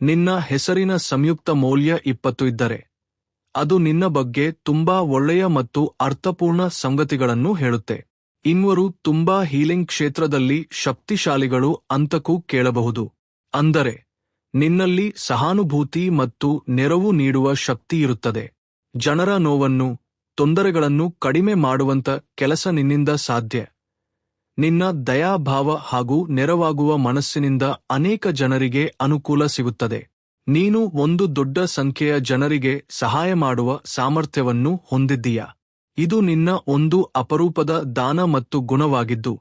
ನಿನ್ನ ಹೆಸರಿನ ಸಂಯುಕ್ತ ಮೌಲ್ಯ ಇಪ್ಪತ್ತು ಇದ್ದರೆ, ಅದು ನಿನ್ನ ಬಗ್ಗೆ ತುಂಬಾ ಒಳ್ಳೆಯ ಮತ್ತು ಅರ್ಥಪೂರ್ಣ ಸಂಗತಿಗಳನ್ನು ಹೇಳುತ್ತೆ. ಇನ್ವರು ತುಂಬಾ ಹೀಲಿಂಗ್ ಕ್ಷೇತ್ರದಲ್ಲಿ ಶಕ್ತಿಶಾಲಿಗಳು ಅಂತಕೂ ಕೇಳಬಹುದು. ಅಂದರೆ, ನಿನ್ನಲ್ಲಿ ಸಹಾನುಭೂತಿ ಮತ್ತು ನೆರವು ನೀಡುವ ಶಕ್ತಿಯಿರುತ್ತದೆ ಜನರ ನೋವನ್ನು, ತೊಂದರೆಗಳನ್ನು ಕಡಿಮೆ ಮಾಡುವಂತ ಕೆಲಸ ನಿನ್ನಿಂದ ಸಾಧ್ಯ. ನಿನ್ನ ದಯಾಭಾವ ಹಾಗೂ ನೆರವಾಗುವ ಮನಸ್ಸಿನಿಂದ ಅನೇಕ ಜನರಿಗೆ ಅನುಕೂಲ ಸಿಗುತ್ತದೆ. ನೀನು ಒಂದು ದೊಡ್ಡ ಸಂಖ್ಯೆಯ ಜನರಿಗೆ ಸಹಾಯ ಮಾಡುವ ಸಾಮರ್ಥ್ಯವನ್ನು ಹೊಂದಿದ್ದೀಯ? ಇದು ನಿನ್ನ ಒಂದು ಅಪರೂಪದ ದಾನ ಮತ್ತು ಗುಣವಾಗಿದ್ದು,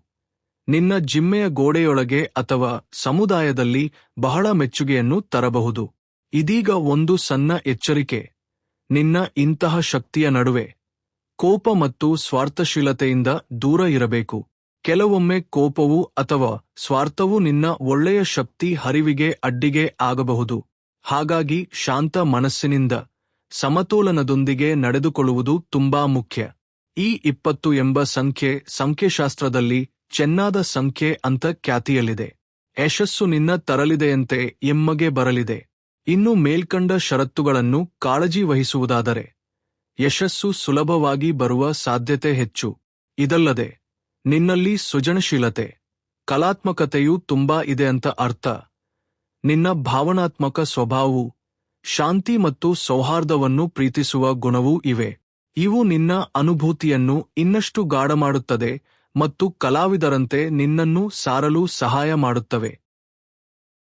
ನಿನ್ನ ಜಿಮ್ಮೆಯ ಗೋಡೆಯೊಳಗೆ ಅಥವಾ ಸಮುದಾಯದಲ್ಲಿ ಬಹಳ ಮೆಚ್ಚುಗೆಯನ್ನು ತರಬಹುದು. ಇದೀಗ ಒಂದು ಸಣ್ಣ ಎಚ್ಚರಿಕೆ, ನಿನ್ನ ಇಂತಹ ಶಕ್ತಿಯ ನಡುವೆ ಕೋಪ ಮತ್ತು ಸ್ವಾರ್ಥಶೀಲತೆಯಿಂದ ದೂರ ಇರಬೇಕು. ಕೆಲವೊಮ್ಮೆ ಕೋಪವು ಅಥವಾ ಸ್ವಾರ್ಥವು ನಿನ್ನ ಒಳ್ಳೆಯ ಶಕ್ತಿ ಹರಿವಿಗೆ ಅಡ್ಡಿಗೆ ಆಗಬಹುದು. ಹಾಗಾಗಿ ಶಾಂತ ಮನಸ್ಸಿನಿಂದ ಸಮತೋಲನದೊಂದಿಗೆ ನಡೆದುಕೊಳ್ಳುವುದು ತುಂಬಾ ಮುಖ್ಯ. ಈ ಇಪ್ಪತ್ತು ಎಂಬ ಸಂಖ್ಯೆ ಸಂಖ್ಯೆಶಾಸ್ತ್ರದಲ್ಲಿ ಚೆನ್ನಾದ ಸಂಖ್ಯೆ ಅಂತ ಖ್ಯಾತಿಯಲ್ಲಿದೆ. ಯಶಸ್ಸು ನಿನ್ನ ತರಲಿದೆಯಂತೆ ಎಮ್ಮಗೆ ಬರಲಿದೆ. ಇನ್ನು ಮೇಲ್ಕಂಡ ಷರತ್ತುಗಳನ್ನು ಕಾಳಜಿ ವಹಿಸುವುದಾದರೆ, ಯಶಸ್ಸು ಸುಲಭವಾಗಿ ಬರುವ ಸಾಧ್ಯತೆ ಹೆಚ್ಚು. ಇದಲ್ಲದೆ ನಿನ್ನಲ್ಲಿ ಸೃಜನಶೀಲತೆ, ಕಲಾತ್ಮಕತೆಯು ತುಂಬಾ ಇದೆ ಅಂತ ಅರ್ಥ. ನಿನ್ನ ಭಾವನಾತ್ಮಕ ಸ್ವಭಾವವು, ಶಾಂತಿ ಮತ್ತು ಸೌಹಾರ್ದವನ್ನು ಪ್ರೀತಿಸುವ ಗುಣವೂ ಇವೆ. ಇವು ನಿನ್ನ ಅನುಭೂತಿಯನ್ನು ಇನ್ನಷ್ಟು ಗಾಢ ಮಾಡುತ್ತದೆ ಮತ್ತು ಕಲಾವಿದರಂತೆ ನಿನ್ನನ್ನು ಸಾರಲು ಸಹಾಯ ಮಾಡುತ್ತವೆ.